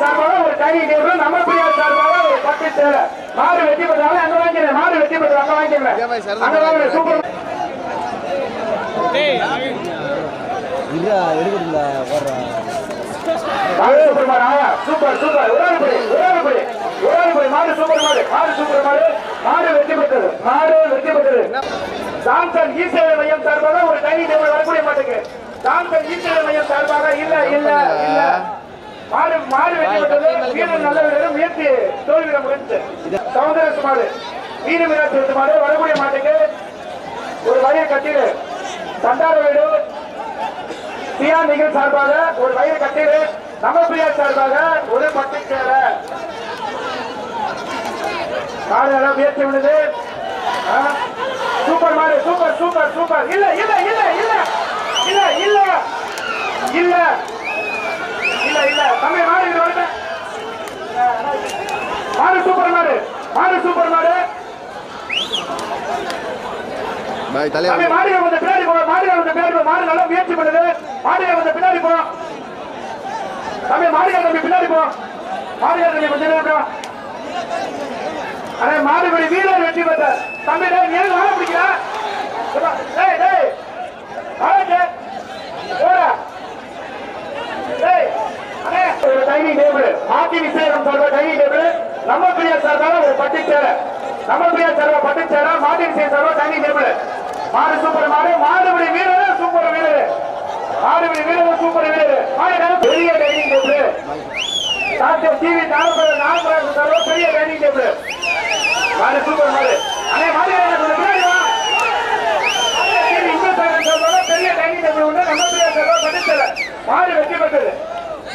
சார்பாக ஒரு தனி டேபிள் நம்ம பிரியார் சார்பாக ஒரு பத்து சேலை மாடு வெட்டி பெற்றாங்க அங்க வாங்கிடுறேன் மாடு வெட்டி பெற்றாங்க அங்க வாங்கிடுறேன் அங்க வாங்குறேன் சூப்பர் இல்ல எடுக்கிறீங்க சூப்பர் சூப்பர் உதாரணப்படி உதாரணப்படி உதாரணப்படி மாடு சூப்பர் மாடு மாடு சூப்பர் மாடு மாடு வெற்றி பெற்றது மாடு வெற்றி பெற்றது சாம்சன் இசேவை மையம் சார்பாக ஒரு டைனிங் டேபிள் வரக்கூடிய மாட்டுக்கு. தாங்கள் ஈசல மையம் சார்பாக இல்ல இல்ல இல்ல. மாறு மாடு வெட்டி விட்டது. நல்ல வீரரும் முயற்சி தோல் வீரம் முடிந்து சௌந்தரசு மாடு வீர வீரர் திருத்து மாடு வரக்கூடிய மாட்டுக்கு ஒரு வரியை கட்டிடு தண்டார வீடு. பியா நிகழ் சார்பாக ஒரு வயிறு கட்டிடு நமப்பிரியா சார்பாக ஒரு பட்டு சேர. மாடு முயற்சி விழுது. விடுது சூப்பர் மாறு சூப்பர் சூப்பர் சூப்பர். இல்லை பாய் தலையா வந்து பின்னாடி போ மாடி வந்து பின்னாடி போ மாடு நல்லா முயற்சி பண்ணுது. மாடுக வந்து பின்னாடி போ. தம்பி மாடி தம்பி பின்னாடி போ. மாடி தம்பி கொஞ்சம் நேரம் போ. அண்ணே மாடுபடி வீரர் வெற்றி பெற்ற. தம்பி டேய் நீ ஏன் வாழ பிடிக்கிறா? டேய் டேய். வாழ போடா. டேய். அண்ணே ஒரு டைனிங் டேபிள். மாத்தி விசேஷம் சொல்ற டைனிங் டேபிள். நம்ம பிரியா சார்பாக ஒரு பட்டு சேர நம்ம பிரியா சார் பட்டு சேர மாட்டி விசேஷம் சார் டைனிங் டேபிள். மாடு சூப்பர் மாடு மாடுபடி வீரர் சூப்பர் வீரர். மாடுபடி வீரர் சூப்பர் வீரர். பெரிய டைனிங் டேபிள். டாக்டர் டிவி நாகப்பட நாகப்பட தரவு பெரிய டைனிங் டேபிள். மாடு சூப்பர் மாடு. அண்ணே மாடு கொஞ்சம் பெரிய டைனிங் டேபிள் உண்டு நம்ம பிரியா மாடு வெற்றி பெற்றது.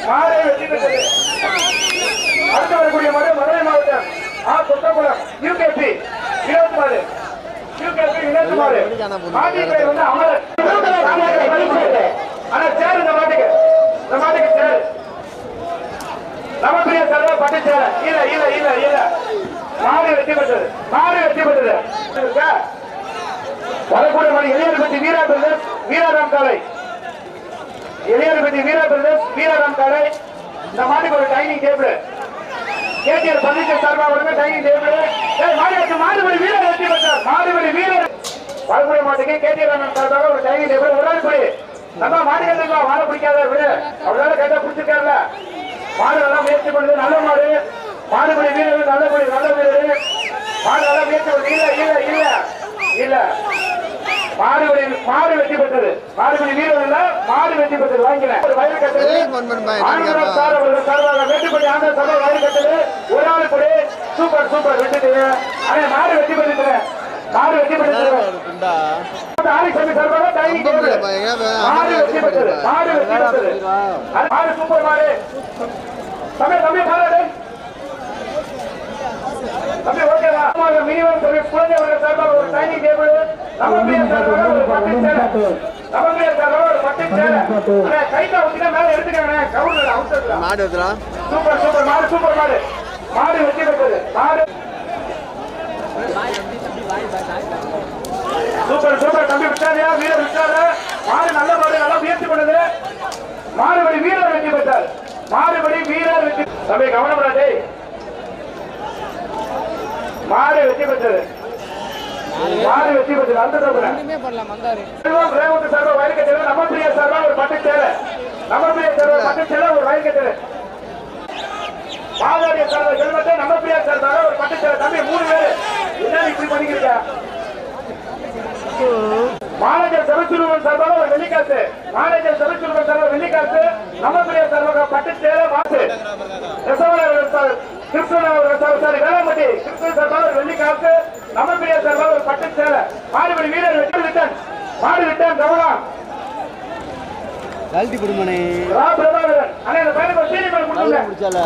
மாடு வெற்றி பெற்றது. அடுத்து வரக்கூடிய மாடு மதுரை மாவட்டம் ஆ கொட்டக்குளம் யூகேபி இருபத்தி நாலு. யூகேபி இந்த பட்டு சேர. இல்ல இல்ல இல்ல இல்ல மாடு வெற்றி பெற்றது. மாடு வெற்றி பெற்றது. வரக்கூடிய மணி எளியர்பட்டி வீரா பிரதேஷ் வீராராம் காலை எளியர்பட்டி வீரா பிரதேஷ் வீராராம் காலை இந்த மாட்டுக்கு ஒரு டைனிங் டேபிள். கேடிஆர் பர்னிச்சர் சார்பாக டைனிங் டேபிள். மாடி மாடு மாடுபடி வீரர். மாடுபடி வீரர். வரக்கூடிய மாட்டுக்கு அண்ணன் சார்பாக ஒரு டைனிங் டேபிள் ஒரு ஆள் படி நம்ம மாடுகளுக்கு மாடு பிடிக்காத விடு அவரால கேட்டா பிடிச்சிருக்காருல மாடு நல்லா முயற்சி பண்ணுது. நல்ல மாடு. மாடுபடி வீரர் நல்லபடி நல்ல வீரர் மாடு நல்லா முயற்சி பண்ணுது. இல்ல இல்ல இல்ல. இல்ல. மாடுபடி மாடு வெற்றி பெற்றது. மாடுபடி வீரர் இல்ல மாடு வெற்றி பெற்றது. வாங்கினேன் ஒரு வயல் கட்டது பாய், கேட்பேன். சார் அவர்கள் சார்பாக வெற்றிப்படி ஆனந்த சார் வயல் கட்டது ஒரு ஆள் கொடு சூப்பர் சூப்பர் வெற்றி அண்ணே மாடு வெற்றி பெற்றது மாடு வெற்றி பெற்றது ஆரிசாமி சார்பாக ரொம்ப டேபிள். வேணாம்? வெற்றி பெற்றது மாடு வெற்றி பெற்றது அது மாடு சூப்பர் மாடு. தம்பி தம்பி பாராடு தம்பி ஓகேவா மினிமம் சர்வீஸ் குழந்தைகள் சார்பாக ஒரு டைனிங் டேபிள். நம்ம பிரியர் சார்பாக ஒரு பட்டு சேலை. நம்ம பிரியர் சார்பாக ஒரு பட்டு சேலை. அண்ணே, கைத்தா ஊத்தினா மேல எடுத்துக்கானே கவுண்டர் அவுட்டர்ல. மாடு எடுத்துலாம் சூப்பர் சூப்பர் மாடு சூப்பர் மாடு. மாடு வெற்றி பெற்றது மாடு சூப்பர் சூப்பர். தம்பி விட்டாரியா வீரர் விட்டாரு மாடு நல்ல மாடு நல்லா முயற்சி பண்ணுது. மாடுபடி வீரர் வெற்றி பெற்றார். மாடுபடி வீரர் வெற்றி தம்பி கவனப்படாதே மாடு வெற்றி பெற்றது. மாடு வெற்றி பெற்றது. அந்த ரேவந்த் சார்பா வயல் கட்டல நம்ம பிரியா சார்பா ஒரு பட்டு சேலை. நம்ம பிரியா சார்பா பட்டு சேலை ஒரு வயல் கட்டல மாதாரிய சார்பா ஹெல்மெட் நம்ம பிரியா சார்பா ஒரு பட்டு சேலை. தம்பி மூணு பேரு. மாநகர் சரச்சுருவன் சார்பாக ஒரு வெள்ளிக்காசு. மாநகர் சரச்சுருவன் சார்பாக வெள்ளிக்காசு. நம்ம பிரியா சார்பாக பட்டு சேலை மாசு. ரசவனர் sir Krishnan sir sir Velampatti Krishnan சார்பாக ஒரு வெள்ளிக்காசு. நம்ம பிரியா சார்பாக ஒரு பட்டு சேலை மாடுபடி வீரர் வெற்றி ரிட்டன் மாடு ரிட்டன் கவனம் கழட்டி குடும்பனே பிரபாகரன் அண்ணே இந்த பையனுக்கு ஒரு சீனி மேல் கொடுத்துருங்க முடிச்சால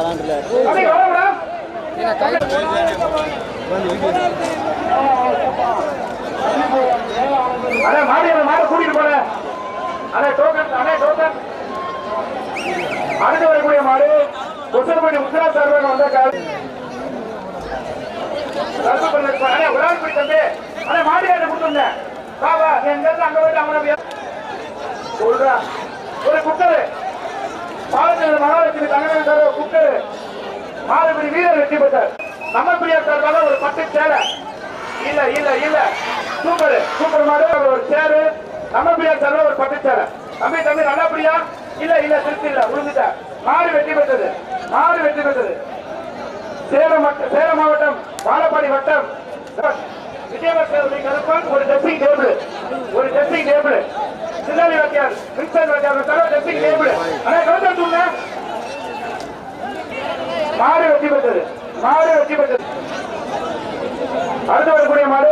அண்ணே மாடி மாடு கூட்டிட்டு போல அண்ணே டோக்கன் அண்ணே டோக்கன் அடுத்து வரக்கூடிய மாடு கொசல்படி உத்தரா சார்பாக வந்த கால் அண்ணே ஒரு தம்பி அண்ணே மாடி ஆட்டை கொடுத்துருந்தேன் வா எங்க இருந்து அங்க போயிட்டு அவங்க சொல்றா ஒரு குக்கரு பாலத்தில் மகாலட்சுமி தங்கவேல் சார் குக்கரு மாதபடி வீரர் வெற்றி பெற்றார். நம்ம பிரியா ஒரு பத்து சேலை. இல்ல இல்ல இல்ல. சூப்பர் சூப்பர் மாடு ஒரு சேரு. நம்ம பிரியா ஒரு பட்டு சேலை. தம்பி தம்பி நல்லா பிரியா இல்ல இல்ல திருப்தி இல்ல. உழுந்துட்ட. மாடு வெற்றி பெற்றது. மாடு வெற்றி பெற்றது. சேலம் மட்ட- சேலம் மாவட்டம் வாழப்பாடி வட்டம். விஜயவர்த்தனை கருப்பன் ஒரு ட்ரெஸ்ஸிங் டேபிள் ஒரு ட்ரெஸ்ஸிங் டேபிள் சிந்தாலி வாத்தியார் வின்சன் வாத்தியார் தர ட்ரெஸ்ஸிங் டேபிள் ஆனா கவுண்டர் சொல்லுங்க மாடு வெற்றி பெற்றது. மாடு வெற்றி பெற்றது. அடுத்து வரக்கூடிய மாடு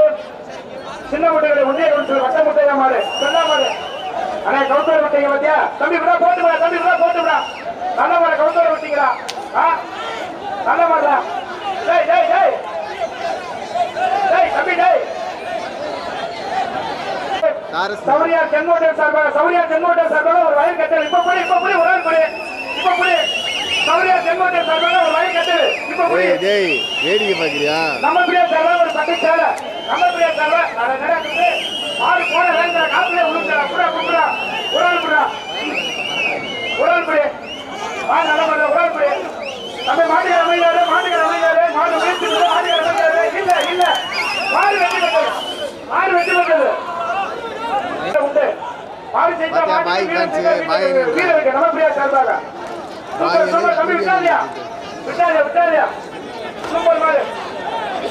சின்ன முட்டைகளை உண்டிய கவுண்டர் வட்ட முட்டையா மாடு செல்லா மாடு. அண்ணா கவுண்டர் முட்டைங்க பாத்தியா? தம்பி விடா போட்டு விடா தம்பி விடா போட்டு விடா. நல்ல மாடு கவுண்டர் விட்டீங்களா ஆ? நல்ல மாடுடா. டேய் டேய் டேய். டேய் தம்பி டேய். சௌரியா தென்கோட்டை சார்பாக சௌரியா தென்கோட்டை சார்பாக ஒரு வயல் கட்டல். இப்ப புடி இப்ப புடி ஒரு இப்ப புடி. சௌரியா செங்கோட்டை சார்பாக ஒரு வழி கட்டு இப்ப போய் டேய் வேடிக்கை பாக்குறியா நம்ம பிரியா சார்பா ஒரு பட்டு சேல. நம்ம பிரியா சார்பா நான் நடக்குது ஆறு போன வேண்டிய காப்பிலே உழுந்துடா புறா புறா ஒரு ஆள் புறா ஒரு ஆள் புரிய ஆ நல்ல மாதிரி ஒரு ஆள் புரிய நம்ம மாடி அமையாரு மாடி அமையாரு மாடு வீட்டு மாடி அமையாரு இல்ல இல்ல. மாடு வெட்டி பண்றது மாடு வெட்டி பண்றது உண்டு மாடு செய்தா மாடு வீரருக்கு நம்ம பிரியா சார்பாக. சூப்பர் சூப்பர் தம்பி விட்டாலியா விட்டாலியா விட்டாலியா சூப்பர் மாடு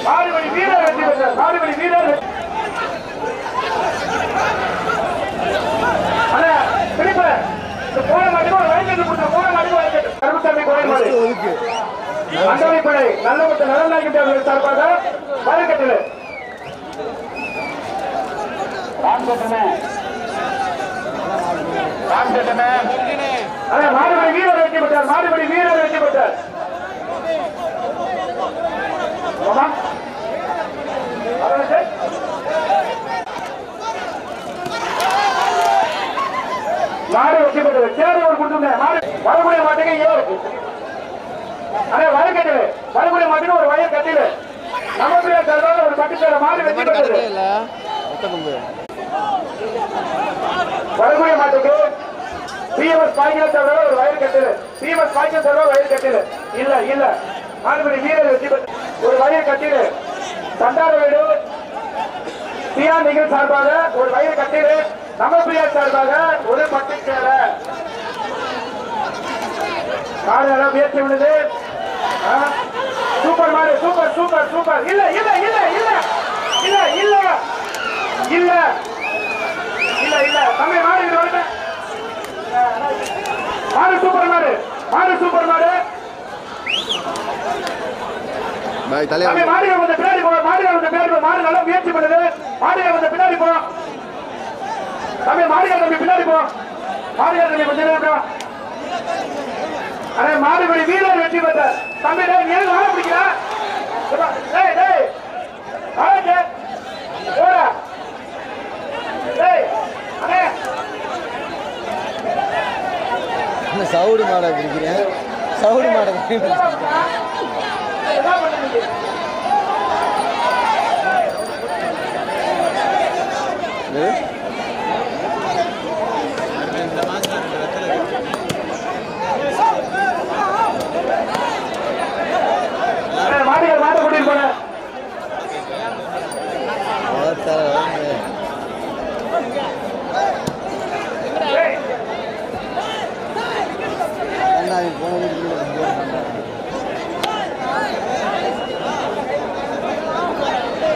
மாடுபடி வீரர் வெற்றி பெற்றார் மாடுபடி வீரர் அண்ணா, பிடிப்பு. இந்த போன மாட்டுக்கு ஒரு வயக்கட்டு கொடுத்த போன மாட்டுக்கு மாடு. ஒதுக்கு அண்டமைப்படை நல்ல முத்த நலநாயகி அவர்கள் சார்பாக மாடுபடி வீரர் வெற்றி பெற்றார் மாடுபடி வீரர் வெற்றி பெற்றார். மாடு வெற்றி பெற்றது தேர்வு ஒரு கொடுத்துருங்க மாடு வரக்கூடிய மாட்டுக்கு ஏழு அண்ணே வயல் வரக்கூடிய மாட்டுக்கு ஒரு வயல் நம்ம பிரியா சார்பாக ஒரு சேர மாடு வெற்றி பெற்றது வரக்கூடிய மாட்டுக்கு பிஎம்எஸ் பாய்ஞ்சல் தவிர ஒரு வயல் கட்டில. பிஎம்எஸ் பாய்ஞ்சல் தவிர வயல் கட்டில. இல்ல இல்ல. ஆண்மணி வீரர் வெற்றி ஒரு வயல் கட்டிடு தண்டார வீடு. பியா நிகழ் சார்பாக ஒரு வயல் கட்டில. நமப்பிரியா சார்பாக ஒரு பட்டு சேர காலையெல்லாம் முயற்சி விழுது. சூப்பர் மாதிரி சூப்பர் சூப்பர் சூப்பர். இல்ல இல்ல இல்ல இல்ல. இல்ல இல்ல. இல்ல. மாடு மாடு சூப்பர் மாடு. பாய் தலையா தம்பி மாடுகள் கொஞ்சம் பின்னாடி போ மாடுகள் கொஞ்சம் பின்னாடி போ மாடு நல்லா முயற்சி பண்ணுது. மாடுகள் கொஞ்சம் பின்னாடி போ. தம்பி மாடுகள் தம்பி பின்னாடி போ. மாடுகள் தம்பி கொஞ்சம் நேரம். அண்ணே மாடுபடி வீரர் வெற்றி பெற்ற தம்பி டேய் நீ எதுக்கு வாழ பிடிக்கிறா? டேய். டேய். வாழ போடா டேய் அண்ணே என்ன சவுடு மாடை பிடிக்கிறேன். சவுடு மாடை பிடிக்கிறேன் என்ன பண்ணுறீங்க அண்ணே, மாடுகள் மாடு கூட்டிட்டு போனேன் டேய்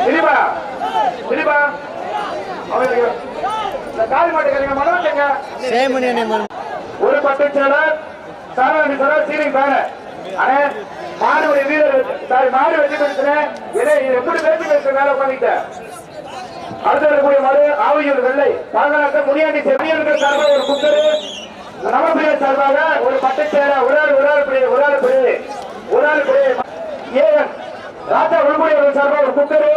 திலீபா திலீபா அவங்களுக்கு இந்த காளி மாட்டுக்காரங்க மனோஜங்க சேமணி அண்ணன் ஒரு பட்டு சேலர் சாரதி சார் சீலிங் பேன அண்ணே மாடுபடி வீரர் சாரி மாடு வெட்டி பேசுறேன் இதை எப்படி பேசி பேசுற மேல உட்காந்துக்கிட்டேன் அடுத்து வரக்கூடிய மாடு ஆவியூர் வெள்ளை. பாகநாட்ட முனியாண்டி செவியர்கள் சார்பாக ஒரு குக்கரு நவப்பிரிய சார்பாக ஒரு பட்டு சேர. ஒரு ஆள் ஒரு ஆள் பிடி ஒரு ஆள் பிடி ஒரு ஆள் பிடி ஏஎன் ராஜா உள்முடியவர்கள் சார்பாக ஒரு குக்கரு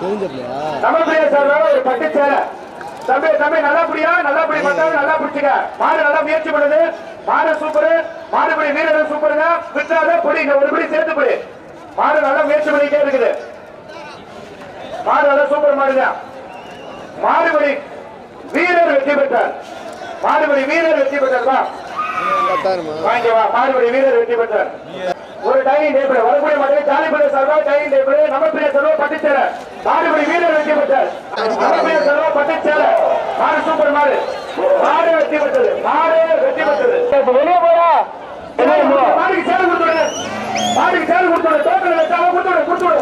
தெரிஞ்சப்பலையா தமிழ்பிரியா சார்பாக ஒரு பட்டு சேலை தம்பி தம்பி நல்லா புடியா? நல்லா புடி மத்தவங்க நல்லா பிடிச்சுக்க. மாடு நல்லா முயற்சி பண்ணுது. மாடு சூப்பர். மாடுபடி வீரர் சூப்பருங்க. விட்டாத பொடி இந்த ஒரு படி சேர்த்து பொடி. மாடு நல்லா முயற்சி பண்ணிட்டே இருக்குது. மாடு நல்லா சூப்பர் மாடுங்க. மாடுபடி வீரர் வெற்றி பெற்றார். மாடுபடி வீரர் வெற்றி பெற்றார். வா வாங்கி வா வீரர் வெற்றி பெற்றார். ஒரு டைனிங் டேபிள் வரக்கூடிய மாதிரி ஜாலிபுர சர்வா டைனிங் டேபிள் நமப்பிரிய சர்வா பட்டுச்சேர மாடுபடி வீரர் வெற்றி பெற்றார். நமப்பிரிய சர்வா பட்டுச்சேர மாடு சூப்பர் மாடு மாடு வெற்றி பெற்றது மாடு வெற்றி பெற்றது. வெளியே போயா மாடுக்கு சேலை கொடுத்துடு மாடுக்கு சேலை கொடுத்துடு தோட்டத்தில் வச்சாலும் கொடுத்துடு கொடுத்துடு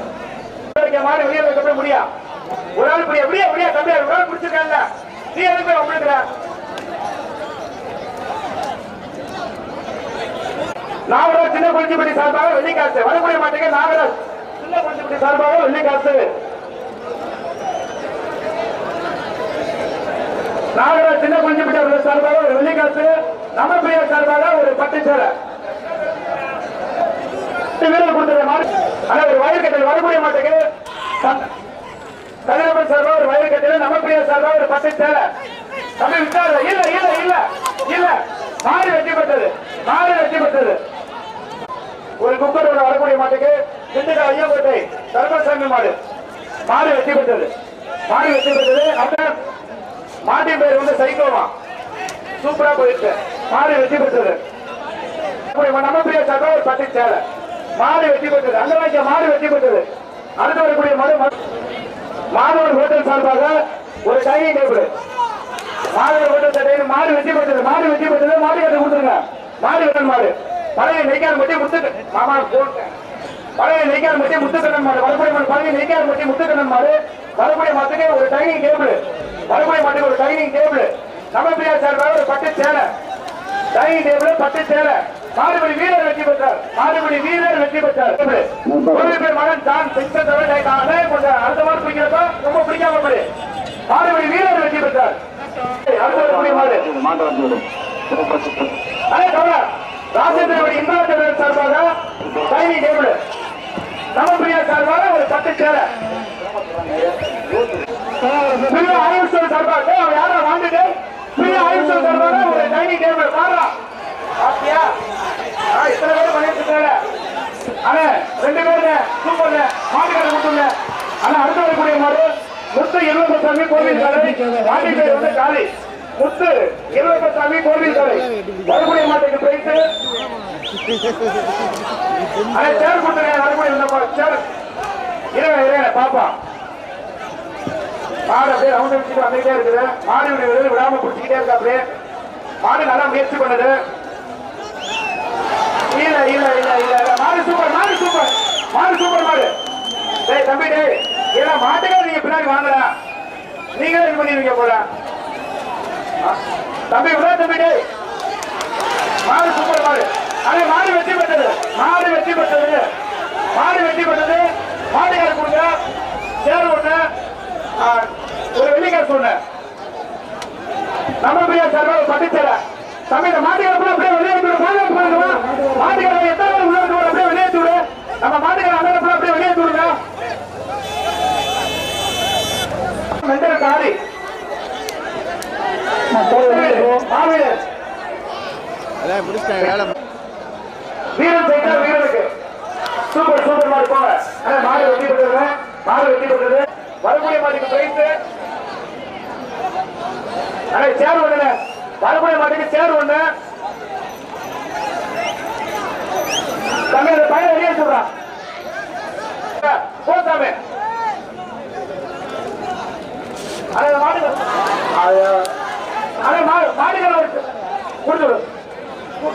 மாடு வெளியே வைக்க முடியா? ஒரு ஆள் புரிய எப்படியா தம்பி ஒரு ஆள் பிடிச்சிருக்காங்க நீ எதுக்கு உங்களுக்கு நாகராஜ் சின்ன குறிஞ்சிப்பட்டி சார்பாக வெள்ளிக்காசு. வரக்கூடிய மாட்டேங்க நாகராஜ் சின்ன குறிஞ்சிப்பட்டி சார்பாக வெள்ளிக்காசு. நாகராஜ் சின்ன குறிஞ்சிப்பட்டி அவர்கள் சார்பாக ஒரு வெள்ளிக்காசு. நமப்பிரியா சார்பாக ஒரு பட்டு சேலை வீரர் கொடுத்த மாதிரி ஆனா ஒரு வயிறு கட்டல் வரக்கூடிய மாட்டேங்க கதிரவன் சார்பாக ஒரு வயல் கட்டல் நமப்பிரியா சார்பாக ஒரு பட்டு சேலை தமிழ் விட்டாரு இல்ல இல்ல இல்ல இல்ல. மாறி வெற்றி பெற்றது. மாறி வெற்றி பெற்றது. ஒரு குக்கரோட வரக்கூடிய மாட்டுக்கு திண்டுக்கல் ஐயங்கோட்டை சர்வசாமி மாடு. மாடு வெற்றி பெற்றது. மாடு வெற்றி பெற்றது. அப்புறம் மாட்டின் பேர் வந்து சைக்கோமா சூப்பரா போயிருக்கு மாடு வெற்றி பெற்றது. நம்ம பிரியா சார்பா ஒரு பட்டு சேலை. மாடு வெற்றி பெற்றது. அந்த வாய்க்க மாடு வெற்றி பெற்றது. அடுத்து வரக்கூடிய மாடு மாதவர் ஹோட்டல் சார்பாக ஒரு டைனிங் டேபிள். மாடு ஹோட்டல் சட்டையில் மாடு வெட்டி போட்டது மாடு வெட்டி போட்டது மாடு கட்ட கொடுத்துருங்க. மாடு வெட்டல் மாடு. பழைய நெய்க்கார் மட்டி முத்து மாமா போட்டேன் பழைய நெய்க்கார் மட்டி முத்துக்கண்ணன் மாடு வரக்கூடிய மாடு பழைய நெய்க்கார் மட்டி முத்துக்கண்ணன் மாடு வரக்கூடிய மாட்டுக்கு ஒரு டைனிங் டேபிள் வரக்கூடிய மாட்டுக்கு ஒரு டைனிங் டேபிள் நம்ம பிரியா சார்பாக ஒரு பட்டு சேலை. டைனிங் டேபிள் பட்டு சேலை. மாடுபடி வீரர் வெற்றி பெற்றார். மாடுபடி வீரர் வெற்றி பெற்றார். ஒரு பேர் மகன் தான் கொஞ்சம் அடுத்த வாரம் பிடிக்கிறப்ப ரொம்ப பிடிக்காம போடு. மாடுபடி வீரர் வெற்றி பெற்றார். அடுத்த மாடு அதே தவிர ராஜேந்திரவடி இந்திராஜர் சார்பாக டைனிங் டேபிள் நமப்பிரியா சார்பாக ஒரு பட்டு சேர பிரியா ஆயுஷ்வல் சார்பாக அவன் யாரும் வாங்கிட்டு? பிரியா ஆயுஷ்வல் சார்பாக ஒரு டைனிங் டேபிள். பாரா பாத்தியா இத்தனை பேர் பண்ணிட்டு இருக்காங்க. அண்ணே ரெண்டு பேரு சூப்பர்ங்க மாட்டுக்கார கொடுத்துங்க ஆனா அடுத்து வரக்கூடிய மாடு முத்து இருபத்தி கோவில் சாலை பேர் வந்து காலி. முத்து இருபத்தி கோவில் சாலை. வரக்கூடிய மாட்டுக்கு போயிட்டு. அண்ணே சேர் கொடுத்துருங்க வரக்கூடிய இந்த பா- சேர் இருங்க இருங்க பாப்பா. மாடு அப்படியே ரவுண்ட் வச்சுட்டு வந்துகிட்டே இருக்குது. மாடு இப்படி விழுந்து விடாம பிடிச்சிக்கிட்டே இருக்கா அப்படியே மாடு நல்லா முயற்சி பண்ணுது. இல்ல இல்ல இல்ல இல்ல இல்ல. மாடு சூப்பர் மாடு சூப்பர் மாடு சூப்பர் மாடு. டேய் தம்பி டேய். ஏன்னா மாட்டுக்கார நீங்க பின்னாடி வாங்கடா. நீங்களே இது பண்ணிருவீங்க போல. தம்பி விடா தம்பி மாடு சூப்பர் மாடு. அதே மாடு வெற்றி பெற்றது. மாடு வெற்றி பெற்றது. மாடு வெற்றி பெற்றது. மாடுகார கொடுங்க. சேர் ஒண்ணு ஒரு வெள்ளிக்காசு சொன்ன நம்ம பிரியா சார் பட்டுச்சேர தம்பி இந்த மாட்டுக்கார அப்படியே வெளியேற்று விடு பாதுகாப்பு பண்ணுமா மாட்டுக்கார எத்தனை பேர் உள்ள இருந்து அப்படியே வெளியேற்று விடு நம்ம மாட்டுக்கார அண்ணன் அப்படியே வெளியேற்று விடுங்க மெண்டல் காரி வீரன் செய்தா வீரனுக்கு. சூப்பர் சூப்பர் மாடு போங்க. ஆனா மாடு வெட்டி கொடுத்தது மாடு வெட்டி கொடுத்தது வரக்கூடிய மாட்டுக்கு பிரைஸ் அண்ணே சேர் ஒண்ணுல வரக்கூடிய மாட்டுக்கு சேர் ஒண்ணு. தம்பி அந்த பையன் வெளியே சொல்றான் போசாமே அண்ணே இந்த மாடு அண்ணே மாடு மாடுகளை கொடுத்துடு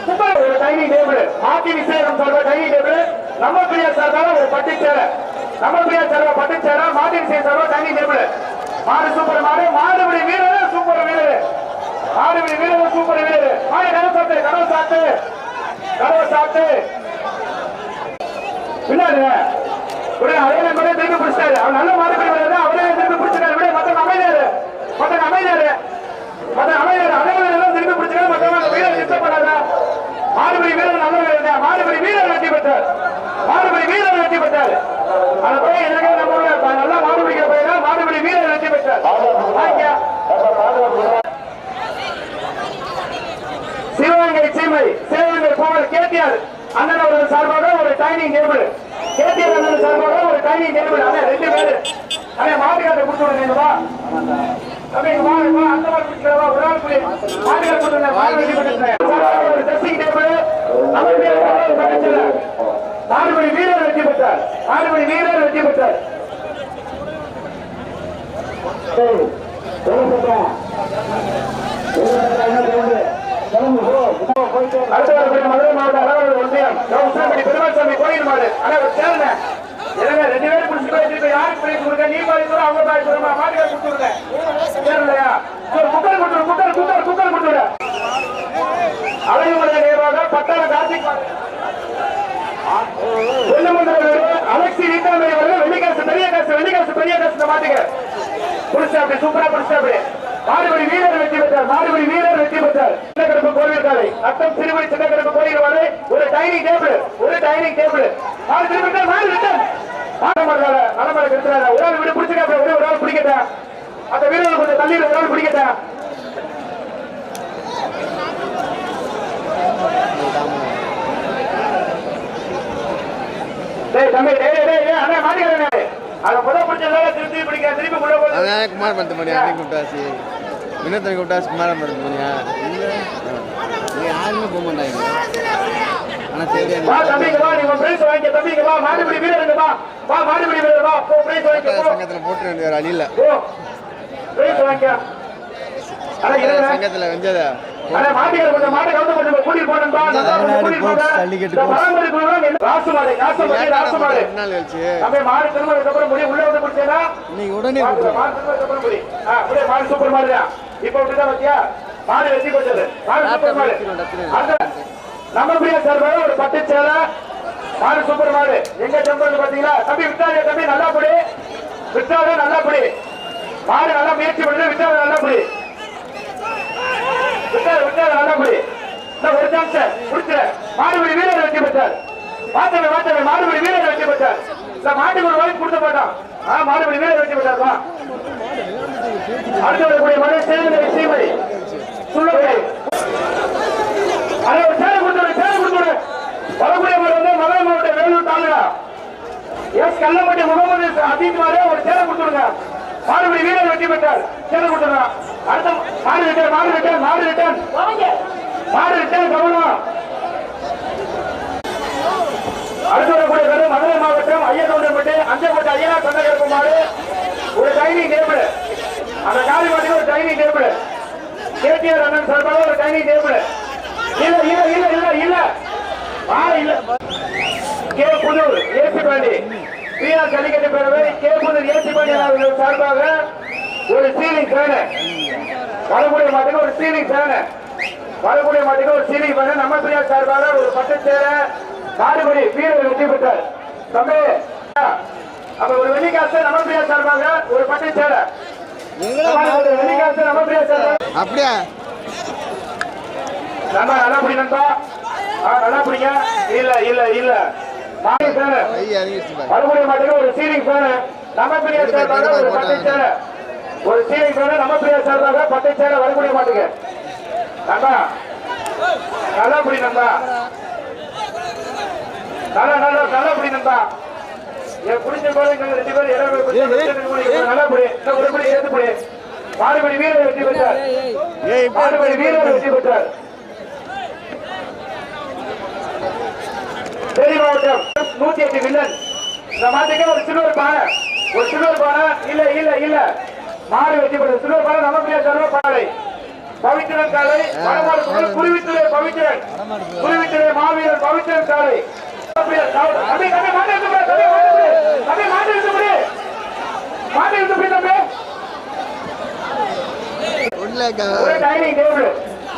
குப்பை ஒரு டைனிங் டேபிள் மாட்டி விசேஷம் சொல்ற டைனிங் டேபிள் நம்ம பிரியா சார்பாக ஒரு பட்டு சேலை. நம்ம பிரியா சார்பா பட்டு சேலை மாட்டி விசேஷம் சார்பா டைனிங் டேபிள் மாடு சூப்பர் மாடு மாடுபடி வீரர் சூப்பர் வீரர். மாடுபடி வீரர் சூப்பர் வீரர். மாடு கனவு சாத்து கனவு சாத்து. கனவு சாத்து. பின்னாடி விட அதே நம்பரே திருப்பி பிடிச்சாரு அவன் நல்ல மாடுபடி வீரர் அவரே திருப்பி பிடிச்சிட்டாரு. விட மத்த அமைதியாரு. மத்த அமைதியாரு. மத்த அமைதியாரு அதே எல்லாம் திருப்பி பிடிச்சிட்டாரு மத்தவங்க வீரர் டிஸ்டர்ப் பண்ணாத மாடுபடி வீரர் நல்ல வீரர் தான். மாடுபடி வீரர் வெற்றி பெற்றார். மாடுபடி வீரர் வெற்றி பெற்றார். அந்த பையன் எனக்கு நம்ம ஊர்ல இருப்பான். நல்லா மாடுபிடிக்கிற பையன்? மாடுபடி வீரர் வெற்றி பெற்றார். வாங்கிக்க. சிவகங்கை சீமை சிவகங்கை கோவில் கேட்டியார் அண்ணன் அவர்கள் சார்பாக ஒரு டைனிங் டேபிள் கேட்டியார் அண்ணன் சார்பாக ஒரு டைனிங் டேபிள் அண்ணன் ரெண்டு பேரு. அண்ணன் மாட்டுக்காட்டை கொடுத்து விடுங்க தம்பி, வீரர் வெற்றி பெற்றார். வீரர் வெற்றி பெற்றார். அடுத்த மதுரை மாவட்ட அளவு ஒன்றியம் பெருமாசாமி கோயில் மாடு. ஆனா சேர்ந்த ரெண்டு பேரும் பிடிச்சிட்டு போய் யாருக்கு பிடிச்சு கொடுங்க நீ பாதி தூரம் அவங்க பாதி தூரமா மாட்டுக்கார கொடுத்துருங்க. சேரலையா ஒரு குக்கர் கொடுத்துரு குக்கர் குக்கர் குக்கர் கொடுத்துரு. அழகுமுறை நேர்வாக பட்டாள கார்த்திக் அலெக்சி வீட்டாமை அவர்கள் வெள்ளிக்காசு பெரிய காசு வெள்ளிக்காசு பெரிய காசு மாட்டுங்க புடிச்சாப்படி சூப்பரா புடிச்சாப்படி மாடுபடி வீரர் வெற்றி பெற்றார் மாடுபடி வீரர் வெற்றி பெற்றார். சின்னக்கருப்பு கோவில் அத்தம் சிறுபடி சின்னக்கருப்பு கோயில் ஒரு டைனிங் டேபிள் ஒரு டைனிங் டேபிள். மாடு திரும்பிட்டா மாடு ரிட்டன் மரல நலமலை கெடுத்துறாங்க. ஒரு ஆள் விட பிடிச்சிக்க ஒரே ஒரு ஆள் பிடிக்கட்டா? அந்த வீரர்கள் கொஞ்சம் தள்ளி ஒரு ஆள் பிடிக்கட்டா? டேய் தம்பி டேய் டேய் டேய் அண்ணா மாட்டிக்கிறேன் அத முத பிடிச்சதால திருப்பி பிடிக்க திருப்பி உள்ள போகுது. அதான் குமார் முடியா அன்னைக்கு கூப்பிட்டாச்சு. வினோத்தனை கூப்பிட்டாச்சு குமார் பண்ண முடியா இல்லை யாருமே போக மாட்டாங்க. வா தம்பிங்க வா நீ உன் பிரைஸ் வாங்கிக்க தம்பிங்க வா மாடுபிடி வீரருங்க வா. வா மாடுபிடி வீரர் வா. போ பிரைஸ் வாங்கிக்க போ. சங்கத்தில் போட்டு வேண்டிய அழியில போ. பிரைஸ் வாங்கிக்க அட இருங்க சங்கத்தில் வெஞ்சதா. அட கொஞ்சம் கவுந்து கொஞ்சம் தள்ளிக்கிட்டு ராசு மாடு ராசு மாடு ராசு மாடு. ரெண்டு நாள் கழிச்சு? தம்பி மாடு திரும்ப அப்புறம் முடி உள்ள வந்து பிடிச்சேனா இன்னைக்கு உடனே மாடு கொடுத்துரு. மாடு திரும்ப அப்புறம் முடி ஆ அப்படியே மாடு சூப்பர் மாடு தான் இப்போ விட்டுதான் பாத்தியா மாடு வெற்றி கொடுத்தது. மாடு சூப்பர் மாடு. அந்த நம்ம பிரியா சார்பாக ஒரு பட்டு சேலை மாடு சூப்பர் மாடு. எங்க செம்பல் பாத்தீங்களா? தம்பி விட்டாங்க தம்பி நல்லா படி. விட்டாங்க நல்லா படி. மாடு நல்லா முயற்சி பண்ணுது விட்டாங்க நல்லா படி. விட்டாரு விட்டாரு நல்லா படி. இந்த ஒரு சான்ஸ் புடிச்சிரு மாடுபிடி வீரர் வெற்றி பெற்றார். மாத்தவை மாத்தவை மாடுபடி வீரர் வெற்றி பெற்றார். இந்த மாட்டுக்கு ஒரு வாய்ப்பு கொடுத்த மாட்டான் ஆ மாடுபிடி வீரர் வெற்றி பெற்றார் வா அடுத்து வரக்கூடிய மழை சேவை சீமை சுள்ளவை அதை ஒரு சேலை கொடுத்துரு சேலை கொடுத்துரு வரக்கூடிய மழை வந்து மதுரை மாவட்டம் வேலூர் தாலுகா எஸ் கல்லப்பட்டி முகமது அஜித் மாரே ஒரு சேலை கொடுத்துருங்க மாடுபிடி வீரர் வெற்றி பெற்றார் சேலை கொடுத்துருங்க அடுத்த மாடு ரிட்டர்ன் மாடு ரிட்டர்ன் மாடு ரிட்டர்ன் மாடு ரிட்டர்ன் கவனம். அடுத்து வரக்கூடிய கரு மதுரை மாவட்டம் ஐயக்கவுண்டம்பட்டி அஞ்சப்பட்ட ஐயா கண்ணகருப்பு மாடு ஒரு டைனிங் டேபிள் அந்த காலி ஒரு டைனிங் டேபிள் கேடிஆர் அண்ணன் சார்பாக ஒரு டைனிங் டேபிள் இல்ல இல்ல இல்ல இல்ல இல்ல. மாடு இல்ல. கே. புதூர் ஏசி பாண்டி பிரியா ஜல்லிக்கட்டு பேரவை கே. புதூர் ஏசி பாண்டி அவர்கள் சார்பாக ஒரு சீலிங் ஃபேனு வரக்கூடிய மாட்டுக்கு ஒரு சீலிங் ஃபேனு வரக்கூடிய மாட்டுக்கு ஒரு சீலிங் ஃபேனு நம்ம பிரியா சார்பாக ஒரு பட்டு சேரை மாடுபடி வீரர் வெற்றி பெற்றார். தம்பி அப்ப ஒரு வெள்ளிக்காசு நம்ம பிரியா சார்பாக ஒரு பட்டு சேரை ஒரு வெள்ளிக்காசு நம்ம பிரியா சார்பாக. அப்படியா? நம்ம நல்லா பிடி நண்பா. ஆ, நல்லா பிடிங்க இல்ல இல்ல. இல்ல மறுபடியும் மாட்டுக்கு ஒரு சீலிங் ஃபேனு நம்ம பிரியா சார்பாக ஒரு பட்டை சேலை ஒரு சீலிங் ஃபேனு நம்ம பிரியா சார்பாக பட்டை சேலை வரக்கூடிய மாட்டுக்கு நண்பா நல்லா பிடி நண்பா. நல்லா நல்லா நல்லா பிடி நண்பா. என் பிடிச்ச குழந்தைங்க ரெண்டு பேரும் இடம் நல்லா பிடி. இந்த ஒரு பிடி சேர்த்து பிடி. மாடுபடி வீரர் வெற்றி பெற்றார். மாடுபடி வீரர் வெற்றி பெற்றார். தேனி மாவட்டம் நூத்தி எட்டு வில்லன். இந்த மாட்டுக்கு ஒரு சில்வர் பானை ஒரு சில்வர் பானை இல்ல இல்ல இல்ல. மாடு வெற்றி பெற்ற சில்வர் பானை நமக்கு தருவ பானை பவித்திரன் காலை வடமாடு குருவித்துறை பவித்திரன். குருவித்துறை மாவீரர் பவித்திரன் காலை தம்பி தம்பி மாட்டு எடுத்து போடு, தம்பி மாட்டு எடுத்து போடு. தம்பி மாட்டு எடுத்து போடு. மாட்டு எடுத்து போடு, தம்பி உள்ள ஒரு டைனிங் டேபிள்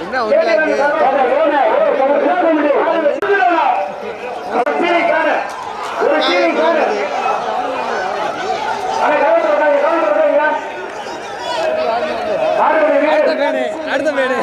என்ன உள்ள ஒரு சீலிங் காணு அட கவுண்டர் உட்காருங்க கவுண்டர் உட்காருங்க மாடுபடி வீரர் அடுத்த பேடு